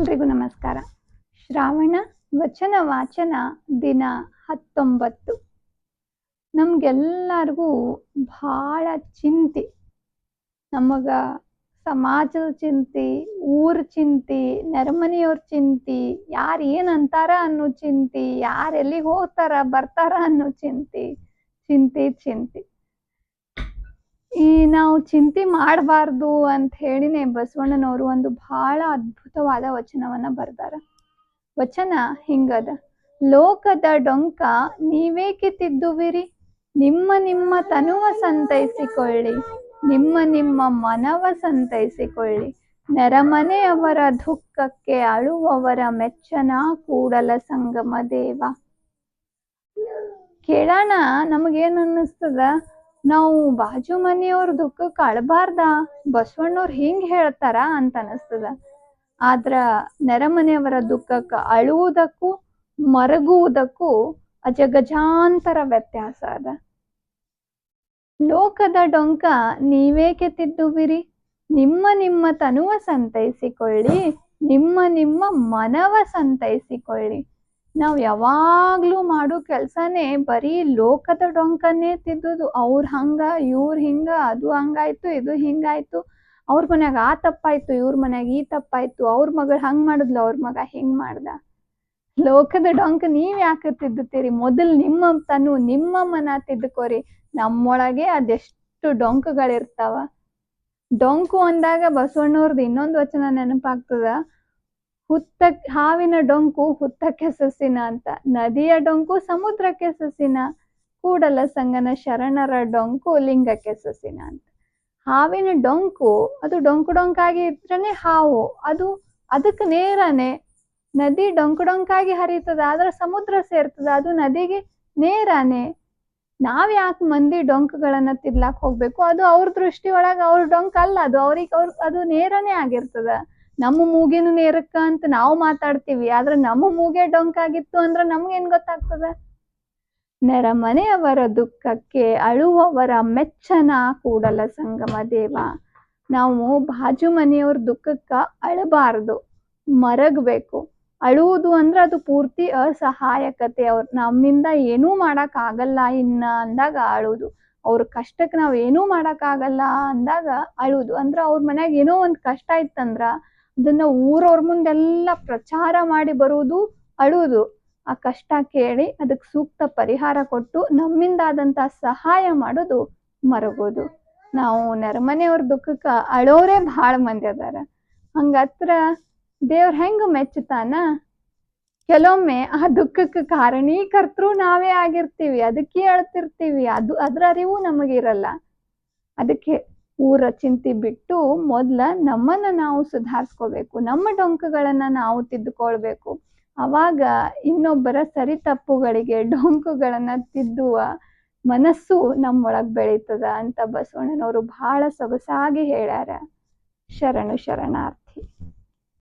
ಎಲ್ರಿಗೂ ನಮಸ್ಕಾರ. ಶ್ರಾವಣ ವಚನ ವಾಚನ ದಿನ ಹತ್ತೊಂಬತ್ತು. ನಮಗೆಲ್ಲರಿಗೂ ಭಾಳ ಚಿಂತೆ. ನಮಗ ಸಮಾಜದ ಚಿಂತೆ, ಊರ ಚಿಂತೆ, ನೆರೆಮನೆಯವ್ರ ಚಿಂತೆ, ಯಾರು ಏನು ಅಂತಾರ ಅನ್ನೋ ಚಿಂತೆ, ಯಾರು ಎಲ್ಲಿಗೆ ಹೋಗ್ತಾರ ಬರ್ತಾರ ಅನ್ನೋ ಚಿಂತೆ ಚಿಂತೆ ಚಿಂತೆ. ಈ ನಾವು ಚಿಂತೆ ಮಾಡಬಾರ್ದು ಅಂತ ಹೇಳಿನೇ ಬಸವಣ್ಣನವರು ಒಂದು ಬಹಳ ಅದ್ಭುತವಾದ ವಚನವನ್ನ ಬರ್ದಾರ. ವಚನ ಹಿಂಗದ, ಲೋಕದ ಡೊಂಕ ನೀವೇಕೆ ತಿದ್ದುವಿರಿ? ನಿಮ್ಮ ನಿಮ್ಮ ತನುವ ಸಂತೈಸಿಕೊಳ್ಳಿ, ನಿಮ್ಮ ನಿಮ್ಮ ಮನವ ಸಂತೈಸಿಕೊಳ್ಳಿ. ನೆರಮನೆಯವರ ದುಃಖಕ್ಕೆ ಅಳುವವರ ಮೆಚ್ಚನ ಕೂಡಲ ಸಂಗಮ ದೇವ. ಕೇಳೋಣ ನಮಗೇನು ಅನ್ನಿಸ್ತದ? ನಾವು ಬಾಜು ಮನೆಯವ್ರ ದುಃಖಕ್ಕೆ ಅಳಬಾರ್ದ ಬಸವಣ್ಣವ್ರು ಹಿಂಗ್ ಹೇಳ್ತಾರ ಅಂತ ಅನಸ್ತದ. ಆದ್ರ ನೆರೆಮನೆಯವರ ದುಃಖಕ್ಕೆ ಅಳುವುದಕ್ಕೂ ಮರಗುವುದಕ್ಕೂ ಅಜಗಜಾಂತರ ವ್ಯತ್ಯಾಸ ಅದ. ಲೋಕದ ಡೊಂಕ ನೀವೇಕೆ ತಿದ್ದುವಿರಿ? ನಿಮ್ಮ ನಿಮ್ಮ ತನುವ ಸಂತೈಸಿಕೊಳ್ಳಿ, ನಿಮ್ಮ ನಿಮ್ಮ ಮನವ ಸಂತೈಸಿಕೊಳ್ಳಿ. ನಾವು ಯಾವಾಗ್ಲೂ ಮಾಡೋ ಕೆಲಸನೇ ಬರೀ ಲೋಕದ ಡೊಂಕನ್ನೇ ತಿದ್ದುದು. ಅವ್ರ ಹಂಗ, ಇವ್ರು ಹಿಂಗ, ಅದು ಹಂಗಾಯ್ತು, ಇದು ಹಿಂಗಾಯ್ತು. ಅವ್ರ ಮನ್ಯಾಗ ಆ ತಪ್ಪಾಯ್ತು, ಇವ್ರ ಮನ್ಯಾಗ ಈ ತಪ್ಪಾಯ್ತು. ಅವ್ರ ಮಗಳು ಹಂಗ್ ಮಾಡಿದ್ಲು, ಅವ್ರ ಮಗ ಹಿಂಗ್ ಮಾಡ್ದ. ಲೋಕದ ಡೊಂಕ ನೀವ್ ಯಾಕೆ ತಿದ್ದುತ್ತೀರಿ? ಮೊದಲು ನಿಮ್ಮ ತನು, ನಿಮ್ಮ ಮನ ತಿದ್ದುಕೋರಿ ನಮ್ಮೊಳಗೆ ಅದೆಷ್ಟು ಡೊಂಕುಗಳಿರ್ತಾವ? ಡೊಂಕು ಅಂದಾಗ ಬಸವಣ್ಣವ್ರದ್ದು ಇನ್ನೊಂದು ವಚನ ನೆನಪಾಗ್ತದ? ಹುತ್ತ ಹಾವಿನ ಡೊಂಕು ಹುತ್ತಕ್ಕೆ ಸಸಿನ ಅಂತ. ನದಿಯ ಡೊಂಕು ಸಮುದ್ರಕ್ಕೆ ಸಸಿನ. ಕೂಡಲ ಸಂಗನ ಶರಣರ ಡೊಂಕು ಲಿಂಗಕ್ಕೆ ಸಸಿನ ಅಂತ. ಹಾವಿನ ಡೊಂಕು, ಅದು ಡೊಂಕು ಡೊಂಕಾಗಿ ಇದ್ರೇ ಹಾವು. ಅದು ಅದಕ್ಕೆ ನೇರನೇ. ನದಿ ಡೊಂಕು ಡೊಂಕಾಗಿ ಹರಿತದ ಆದ್ರೆ ಸಮುದ್ರ ಸೇರ್ತದ, ಅದು ನದಿಗೆ ನೇರನೇ. ನಾವ್ ಯಾಕೆ ಮಂದಿ ಡೊಂಕುಗಳನ್ನ ತಿದ್ಲಾಕ್ ಹೋಗ್ಬೇಕು? ಅದು ಅವ್ರ ದೃಷ್ಟಿ ಒಳಗ ಅವ್ರ ಡೊಂಕ್ ಅಲ್ಲ ಅದು ಅವ್ರಿಗೆ ಅವ್ರ, ಅದು ನೇರನೇ ಆಗಿರ್ತದ. ನಮ್ಮ ಮೂಗೇನು ನೇರಕ್ಕ ಅಂತ ನಾವು ಮಾತಾಡ್ತೀವಿ, ಆದ್ರೆ ನಮ್ಮ ಮೂಗೆ ಡೊಂಕಾಗಿತ್ತು ಅಂದ್ರೆ ನಮ್ಗೇನ್ ಗೊತ್ತಾಗ್ತದ? ನೆರಮನೆಯವರ ದುಃಖಕ್ಕೆ ಅಳುವವರ ಮೆಚ್ಚನ ಕೂಡಲ ಸಂಗಮ ದೇವ. ನಾವು ಬಾಜು ಮನೆಯವ್ರ ದುಃಖಕ್ಕ ಅಳಬಾರದು, ಮರಗಬೇಕು. ಅಳುವುದು ಅಂದ್ರೆ ಅದು ಪೂರ್ತಿ ಅಸಹಾಯಕತೆ. ಅವ್ರ ನಮ್ಮಿಂದ ಏನೂ ಮಾಡಕ್ ಆಗಲ್ಲ ಇನ್ನ ಅಂದಾಗ ಅಳುವುದು. ಅವ್ರ ಕಷ್ಟಕ್ಕೆ ನಾವ್ ಏನೂ ಮಾಡಕ್ ಆಗಲ್ಲ ಅಂದಾಗ ಅಳುವುದು. ಅಂದ್ರ ಅವ್ರ ಮನ್ಯಾಗ ಏನೋ ಒಂದ್ ಕಷ್ಟ ಇತ್ತಂದ್ರ ಅದನ್ನ ಊರವ್ರ ಮುಂದೆಲ್ಲ ಪ್ರಚಾರ ಮಾಡಿ ಬರುವುದು ಅಳುವುದು. ಆ ಕಷ್ಟ ಕೇಳಿ ಅದಕ್ಕೆ ಸೂಕ್ತ ಪರಿಹಾರ ಕೊಟ್ಟು ನಮ್ಮಿಂದಾದಂತ ಸಹಾಯ ಮಾಡೋದು ಮರಗೋದು ನಾವು ನರಮನೆಯವ್ರ ದುಃಖಕ್ಕ ಅಳೋರೇ ಭಾಳ ಮಂದಿ ಅದಾರ. ಹಂಗತ್ರ ದೇವ್ರ ಹೆಂಗ ಮೆಚ್ಚುತ್ತಾನ ಕೆಲವೊಮ್ಮೆ ಆ ದುಃಖಕ್ಕೆ ಕಾರಣೀಕರ್ತರು ನಾವೇ ಆಗಿರ್ತೀವಿ, ಅದಕ್ಕೆ ಅಳ್ತಿರ್ತೀವಿ, ಅದು ಅದ್ರ ಅರಿವು ನಮಗಿರಲ್ಲ. ಅದಕ್ಕೆ ಊರ ಚಿಂತೆ ಬಿಟ್ಟು ಮೊದ್ಲ ನಮ್ಮನ್ನ ನಾವು ಸುಧಾರಿಸ್ಕೋಬೇಕು, ನಮ್ಮ ಡೊಂಕುಗಳನ್ನ ನಾವು ತಿದ್ದುಕೊಳ್ಬೇಕು. ಅವಾಗ ಇನ್ನೊಬ್ಬರ ಸರಿ ತಪ್ಪುಗಳಿಗೆ ಡೊಂಕುಗಳನ್ನ ತಿದ್ದುವ ಮನಸ್ಸು ನಮ್ಮೊಳಗೆ ಬೆಳೀತದ ಅಂತ ಬಸವಣ್ಣನವರು ಬಹಳ ಸೊಗಸಾಗಿ ಹೇಳ್ಯಾರ. ಶರಣು ಶರಣಾರ್ಥಿ.